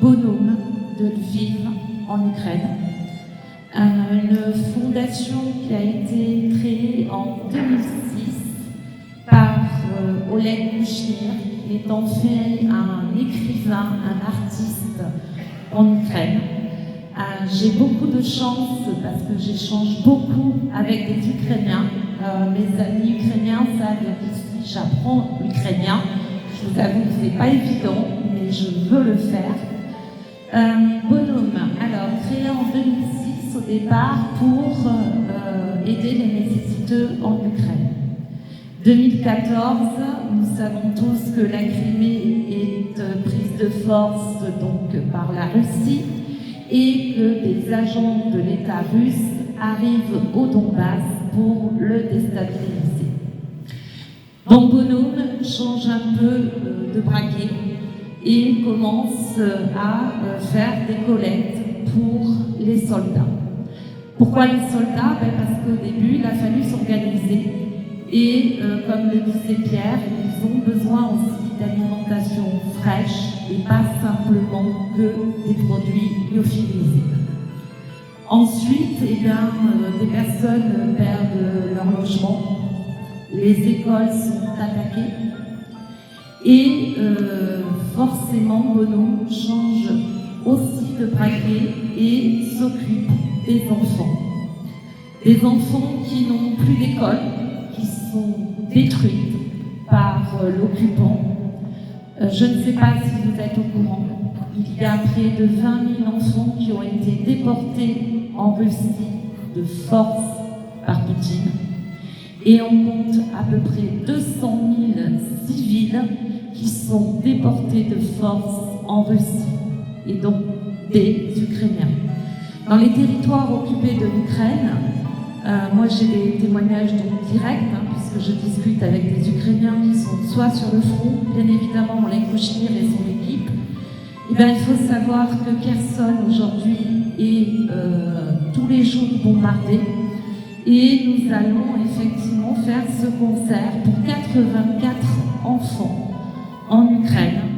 Bonhomme de Lviv en Ukraine. Euh, une fondation qui a été créée en 2006 par euh, Oleg Kouchnir, qui est en fait un écrivain, un artiste en Ukraine. Euh, j'ai beaucoup de chance parce que j'échange beaucoup avec des Ukrainiens. Euh, mes amis ukrainiens savent que j'apprends l'ukrainien. Je vous avoue que ce n'est pas évident, mais je veux le faire. Euh, Bonhomme, alors créé en 2006 au départ pour euh, aider les nécessiteux en Ukraine. 2014, nous savons tous que la Crimée est euh, prise de force par la Russie et que des agents de l'État russe arrivent au Donbass pour le déstabiliser. Donc Bonhomme change un peu de braquet et commence euh, à euh, faire des collectes pour les soldats. Pourquoi les soldats? Ben, Parce qu'au début, il a fallu s'organiser et, euh, comme le disait Pierre, ils ont besoin aussi d'alimentation fraîche et pas simplement que des produits lyophilisés. Ensuite, eh bien, des personnes perdent leur logement, les écoles sont attaquées et forcément Bono change aussi de braquet et s'occupe des enfants. Des enfants qui n'ont plus d'école, qui sont détruites par euh, l'occupant. Euh, je ne sais pas si vous êtes au courant, il y a près de 20 000 enfants qui ont été déportés en Russie de force par Poutine. Et on compte à peu près 200 000 civils qui sont déportés de force en Russie, et donc des Ukrainiens. Dans les territoires occupés de l'Ukraine, euh, moi j'ai des témoignages directs, hein, puisque je discute avec des Ukrainiens qui sont soit sur le front, bien évidemment Oleg Kouchnir et son équipe. Eh bien, il faut savoir que Kherson aujourd'hui est euh, tous les jours bombardé et nous allons effectivement faire ce concert pour 84 enfants en Ukraine.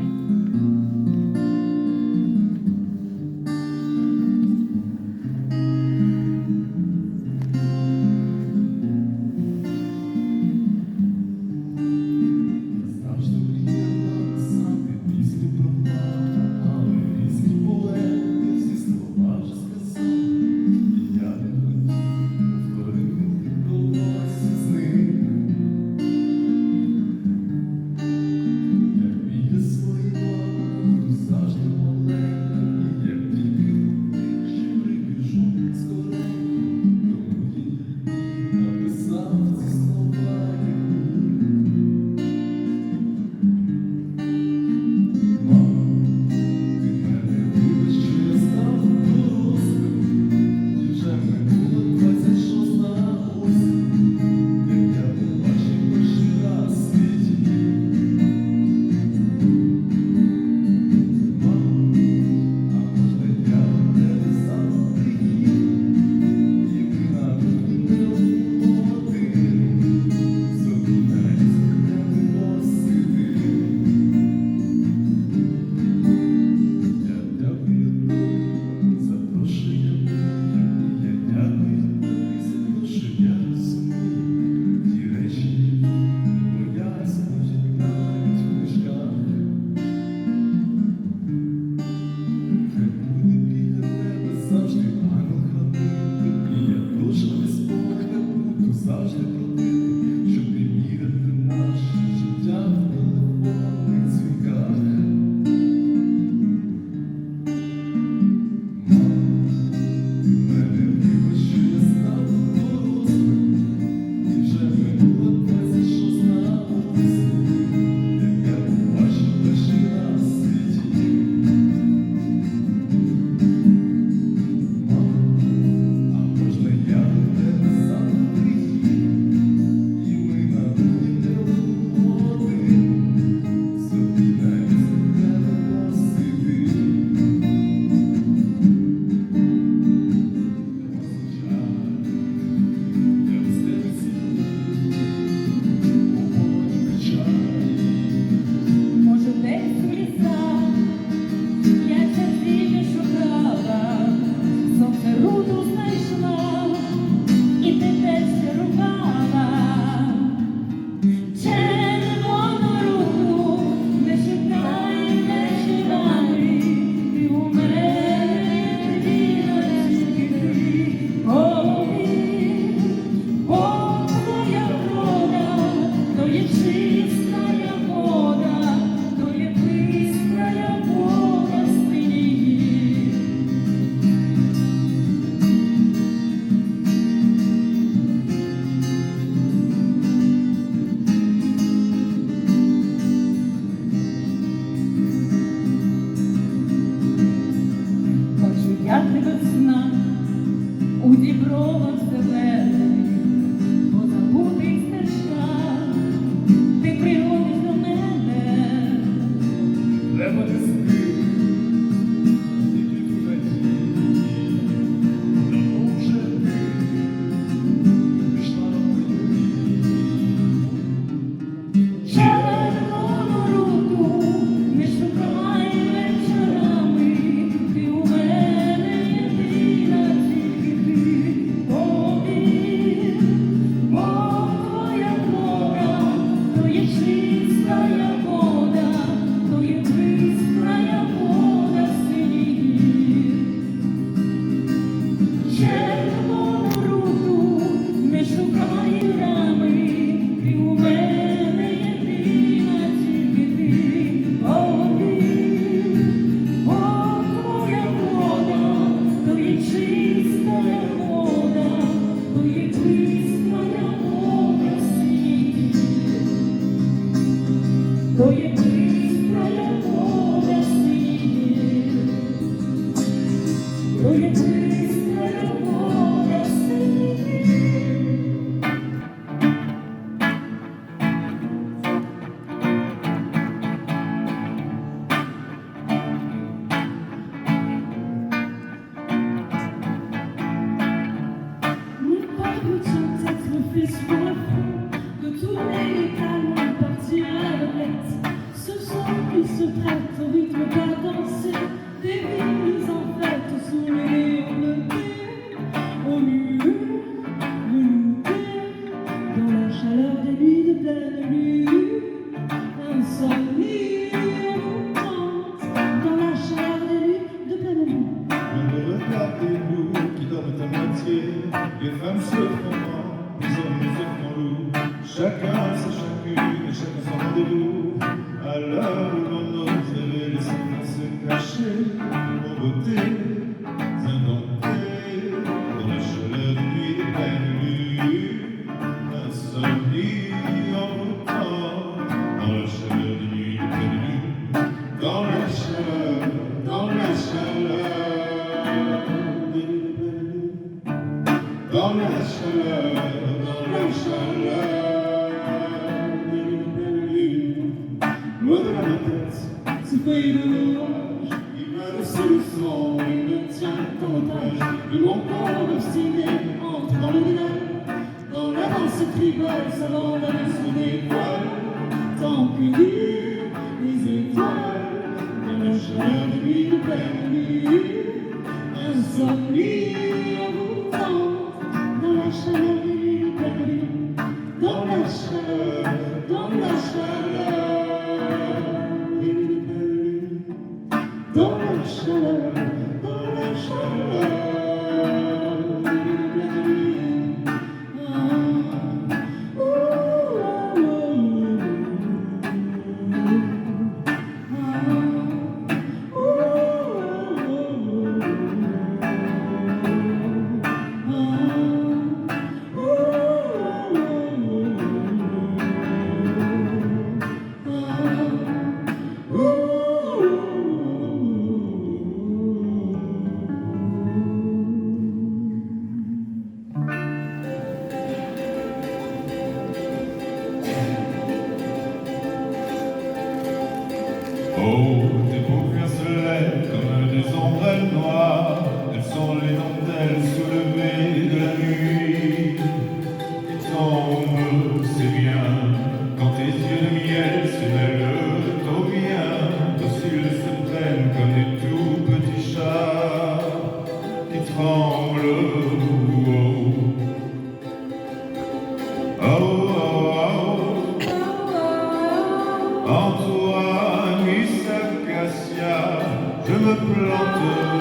the plotter,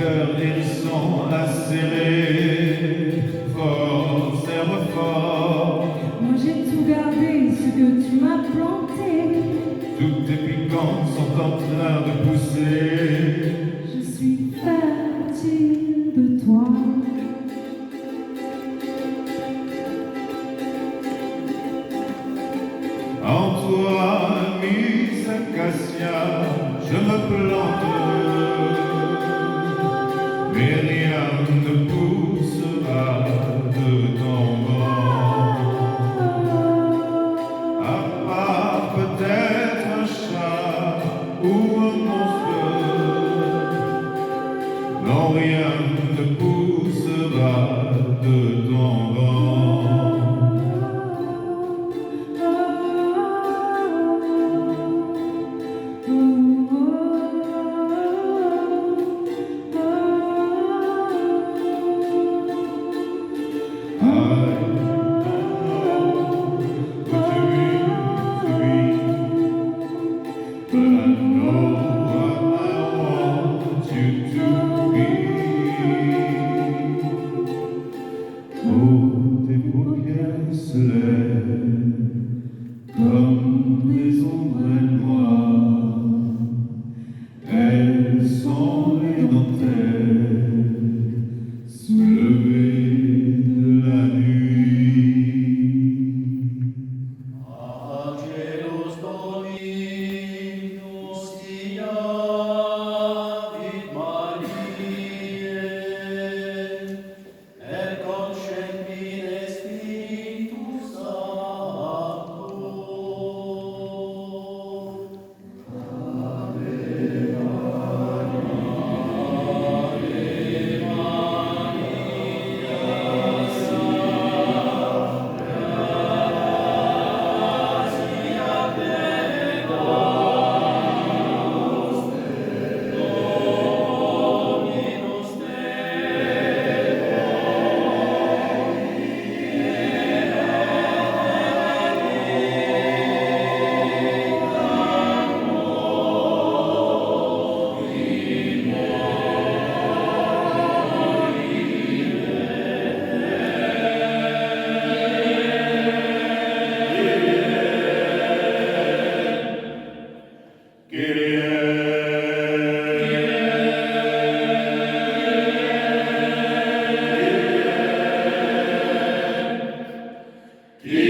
cœur hérissant Uwe Mochten. Nou ja. Comme Keep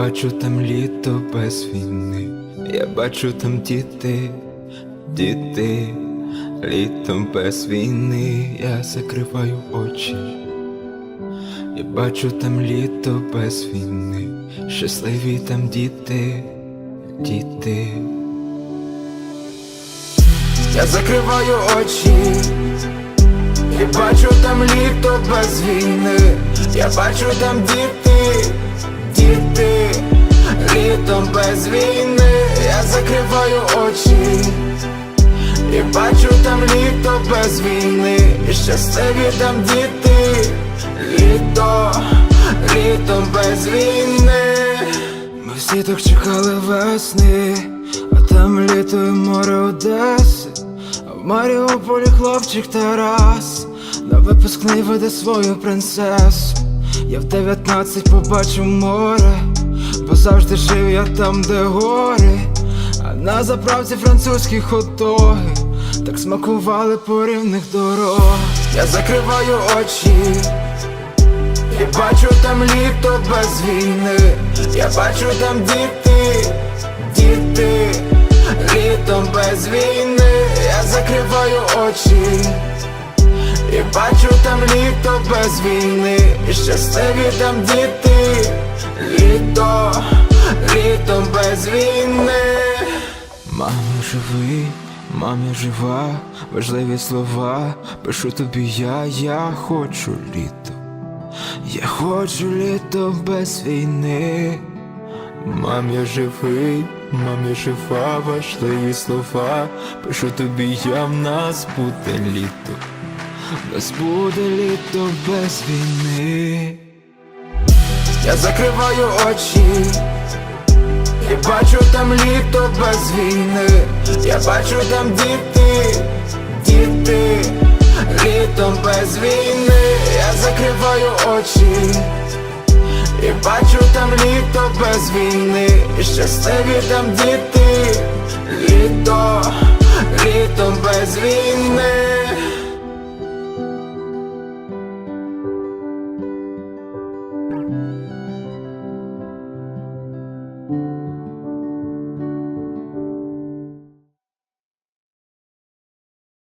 бачу там літо без війни, я бачу там діти, діти, літом без війни, я закриваю очі, я бачу там літо без війни, щасливі там діти, діти. Я закриваю очі. Я бачу там літо без війни, я бачу там діти, літом без війни, я закриваю очі, і бачу там літо без війни, і щасливі там діти, літо, літом без війни. Ми всі так чекали весни, а там літо і море Одеси. А в Маріуполі хлопчик Тарас На випускний веде свою принцесу. Я в 19 побачив море, завжди жив я там, де гори, а на заправці французькі хот-доги. Так смакували по рівних дорог Я закриваю очі я бачу там літо без війни, я бачу там діти, діти, літом без війни, я закриваю очі, і бачу там літо без війни, і щасливі там діти, літо, літом без війни. Мамо, живий, мамі жива, важливі слова, пишу тобі я, я хочу літо. Я хочу літо без війни. Мам, я живий, мам, я жива, важливі слова. Пишу тобі, я в нас буде літо нас буде літо без війни. Я закриваю очі, я бачу там літо без війни, я бачу там діти, діти, літом без війни, я закриваю очі, і бачу там літо без війни, щасливі там діти, літо, літом без війни.